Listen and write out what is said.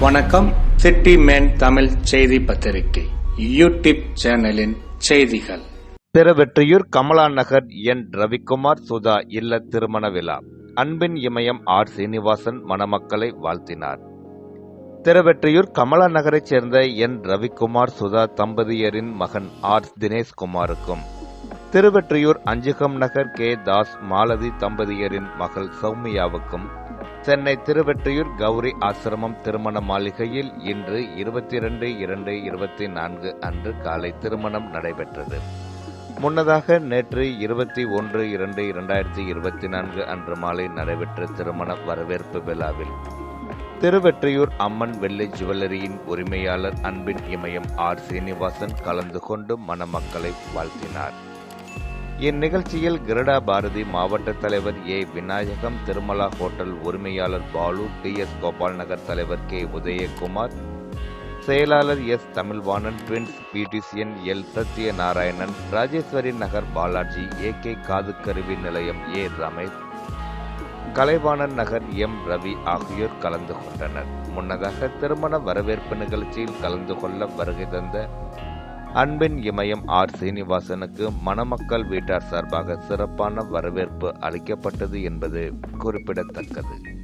வணக்கம். City man Tamil செய்தி பத்திரிகை. யூடியூப் சேனலின் செய்திகள். திருவெற்றியூர் கமலா நகர் என். ரவிக்குமார் சுதா இல்ல திருமண விழா. அன்பின் இமயம் ஆர். சீனிவாசன் மணமக்களை வாழ்த்தினார். திருவெற்றியூர் கமலா நகரைச் சேர்ந்த என். ரவிக்குமார் சுதா தம்பதியரின் மகன் ஆர். தினேஷ்குமாருக்கும். திருவெற்றியூர் அஞ்சுகம் நகர் கே. தாஸ் மாலதி தம்பதியரின் மகள் சௌமியாவுக்கும் சென்னை திருவெற்றியூர் கௌரி ஆசிரமம் திருமண மாளிகையில் இன்று இருபத்தி இரண்டு இரண்டு இருபத்தி நான்கு அன்று காலை திருமணம் நடைபெற்றது. முன்னதாக நேற்று இருபத்தி ஒன்று இரண்டு இரண்டாயிரத்தி இருபத்தி நான்கு அன்று மாலை நடைபெற்ற திருமண வரவேற்பு விழாவில் திருவெற்றியூர் அம்மன் வெள்ளை ஜுவல்லரியின் உரிமையாளர் அன்பின் இமயம் ஆர். சீனிவாசன் கலந்து கொண்டு மணமக்களை வாழ்த்தினார். இந்நிகழ்ச்சியில் கிரடா பாரதி மாவட்ட தலைவர் ஏ. விநாயகம் திருமலா ஹோட்டல் உரிமையாளர் பாலு டி. எஸ். கோபால் நகர் தலைவர் கே. உதயகுமார் செயலாளர் S. Tamilvanan twins beautician L. Sathya Narayanan Rajeswari Nagar Balaji A. K. காது கருவி நிலையம் ஏ. ரமேஷ் கலைவாணன் நகர் எம். ரவி ஆகியோர் கலந்து கொண்டனர். முன்னதாக திருமண வரவேற்பு நிகழ்ச்சியில் கலந்து கொள்ள வருகை தந்த அன்பின் இமயம் ஆர் சீனிவாசனுக்கு மணமக்கள் வீட்டார் சார்பாக சிறப்பான வரவேற்பு அளிக்கப்பட்டது என்பது குறிப்பிடத்தக்கது.